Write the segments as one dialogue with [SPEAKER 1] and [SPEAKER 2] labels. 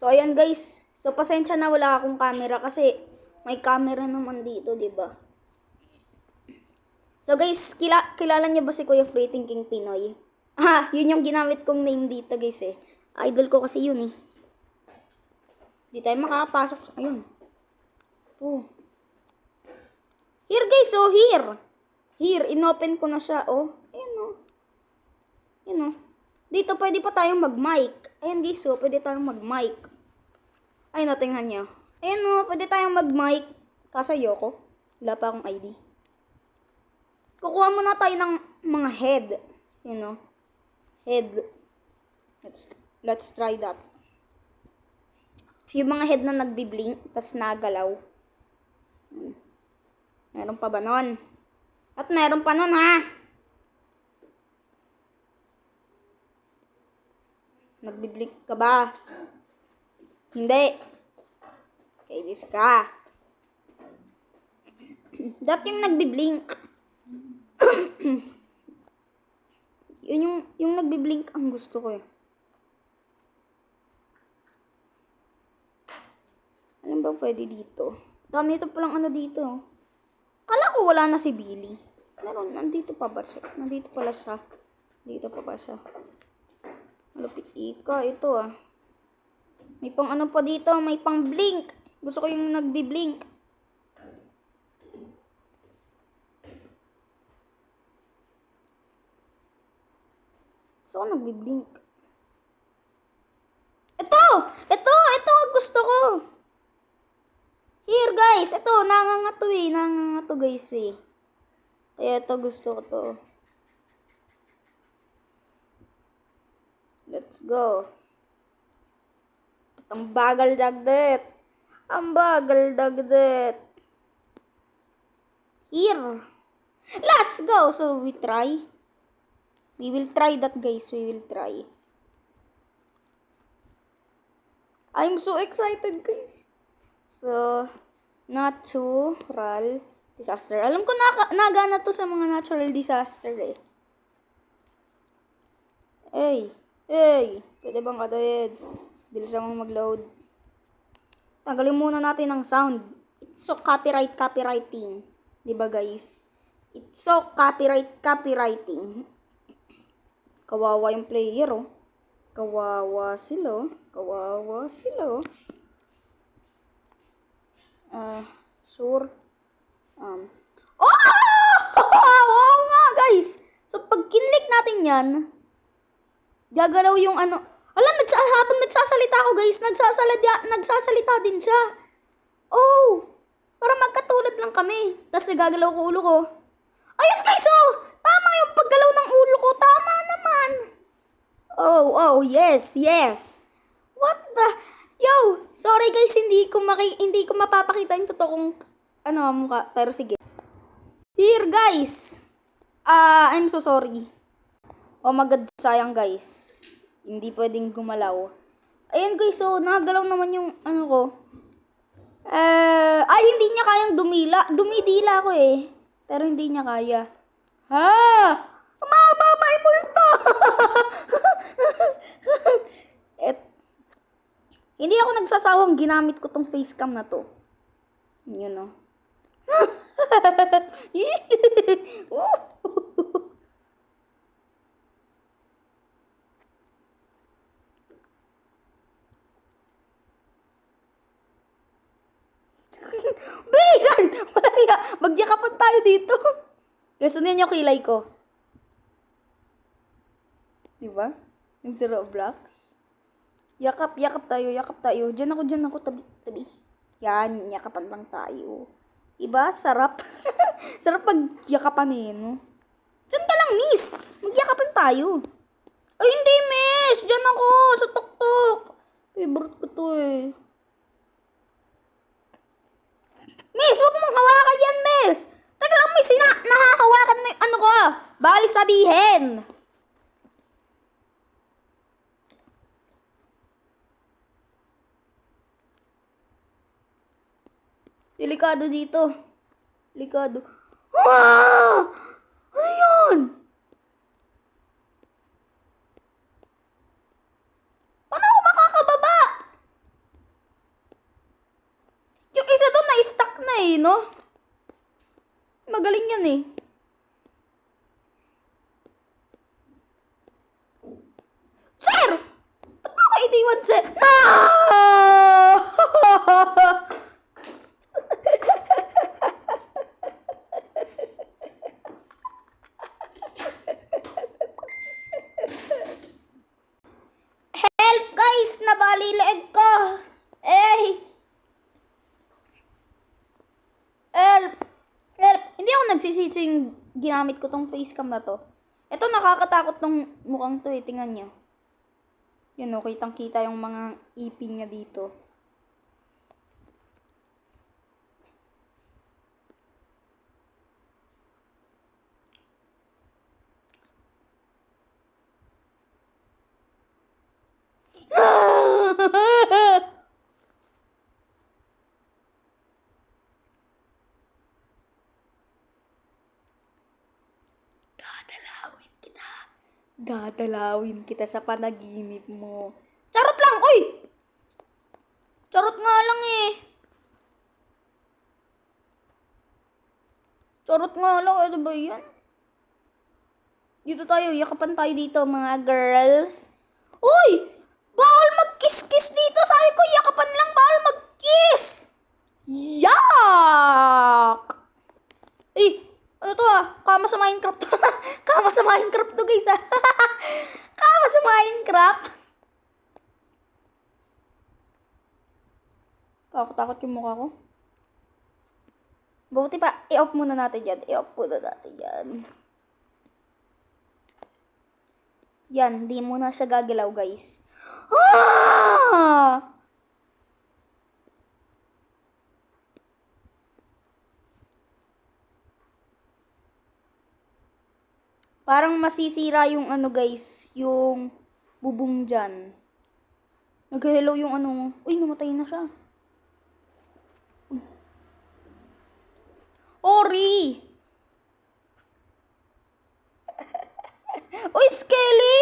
[SPEAKER 1] So, ayan guys. So, pasensya na wala akong camera kasi may camera naman dito, di ba? So, guys, kila kilala niyo ba si Kuya Free Thinking Pinoy? Ah, yun yung ginamit kong name dito, guys, eh. Idol ko kasi yun, eh. Di tayo makakapasok. Ayun. Oh. Here, guys, oh, here. Here, inopen ko na siya, oh. Ayan, oh. Ayan, oh. Dito, pwede pa tayong mag-mic. Ayan, guys, oh, pwede tayong mag-mic. Ayun, oh, tingnan nyo. Ayan, oh, pwede tayong mag-mic. Kaso ayoko. Wala pa akong ID. Kukuha muna tayo ng mga head. You know? Head. Let's, let's try that. Yung mga head na nagbi-blink, tas nagalaw. Meron pa ba nun? At meron pa nun, ha? Nagbi-blink ka ba? Hindi. Kailis ka. Dat yung nagbi-blink. Yun yung, yung nagbi-blink ang gusto ko eh. Alam ba pwede dito? Dami ito palang ano dito. Kala ko wala na si Billy. Meron, nandito pa ba siya? Nandito pala siya. Dito pa ba siya? Malapit ika, ito ah. May pang ano pa dito, may pang blink. Gusto ko yung nagbi-blink. Gusto ko nagbi-blink. Ito! Ito! Ito! Gusto ko! Here guys! Ito! Nangangato eh. Nangangato guys eh. Kaya ito gusto ko to. Let's go. Ang bagal dagdet. Ang bagal dagdet. Here. Let's go. So we try. We will try that guys. We will try. I'm so excited guys. So, natural disaster. Alam ko na, nagana to sa mga natural disaster eh. Hey, hey, pwede bang kadayad? Bilisan mo mag-load. Tanggalin muna natin ang sound. It's so copyright copywriting. Ba guys? It's so copyright copywriting. Kawawa yung player oh. Kawawa sila. oh. Kawawa sila. oh. Ah, sure. Um. Oh! Oo nga guys. So pag kinlik natin 'yan, gagalaw yung ano. Alam, nagsa habang nagsasalita ako guys, nagsasalita, nagsasalita din siya. Oh! Para magkatulad lang kami. Tapos gagalaw ko ulo ko. Ayun guys, oh! Tama yung paggalaw ng ulo ko. Tama naman. Oh, oh, yes, yes. What the? Yo, sorry guys, hindi ko maki hindi ko mapapakita yung totoong ano mukha, pero sige. Here guys. Ah, I'm so sorry. Oh my god, sayang guys. Hindi pwedeng gumalaw. Ayan guys, so nagalaw naman yung ano ko. Eh, ay hindi niya kayang dumila. Dumidila ko eh. Pero hindi niya kaya. Ha? Mama, may multo! Et, hindi ako nagsasawang ginamit ko tong facecam na to. Yun no. Bisan! Wala nga. Magyakapan tayo dito. Gusto niyo yung kilay ko. Diba? Yung si Roblox. Yakap, yakap tayo, yakap tayo. Diyan ako, diyan ako, tabi, tabi. Yan, yakapan lang tayo. Iba, sarap. sarap pag yakapan eh, no? Diyan ka lang, miss. Magyakapan tayo. Ay, hindi, miss. Diyan ako, sa tuktok. Favorite ko to eh. Miss, wag mong hawakan yan, miss. Uy, sina nakakawakan na yung ano ko. Bali sabihin. Delikado dito. Delikado. Ah! Ano yun? Paano ako makakababa? Yung isa doon na-stuck na eh, no? Magaling yan eh. Sir! Ba't mo ka iniwan, sir? No! Ako nagsisitsing ginamit ko tong facecam na to. Ito nakakatakot tong mukhang to eh. Tingnan niyo. Yun o, kitang kita yung mga ipin niya dito. Dadalawin kita. Dadalawin kita sa panaginip mo. Charot lang! Uy! Charot nga lang eh. Charot nga lang. Ano ba yan? Dito tayo. Yakapan tayo dito mga girls. Uy! Bawal mag-kiss-kiss dito. Sabi ko, yakapan lang. Bawal mag-kiss. Yak! Eh, ano to ah? Kama sa Minecraft. Kama sa Minecraft to guys ah. Kama sa Minecraft. Kakatakot yung mukha ko. Buti pa, i-off muna natin yan. I-off muna natin yan. Yan, di muna siya gagalaw guys. Ah! Parang masisira yung ano guys, yung bubong dyan. Nag-hello yung ano. Uy, namatay na siya. Uy. Ori! Uy, Skelly!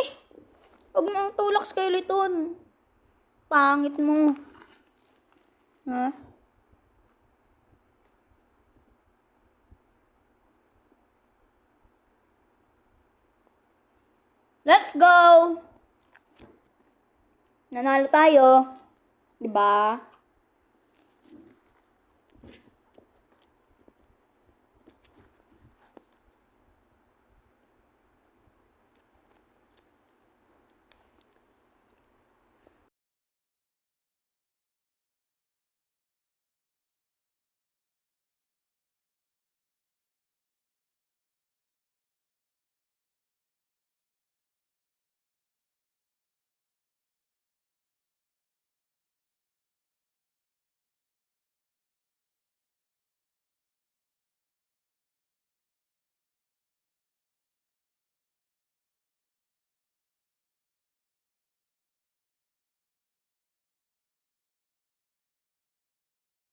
[SPEAKER 1] Huwag mong tulak, skeleton. Pangit mo. Ha? Let's go! Nanalo tayo. 'Di ba?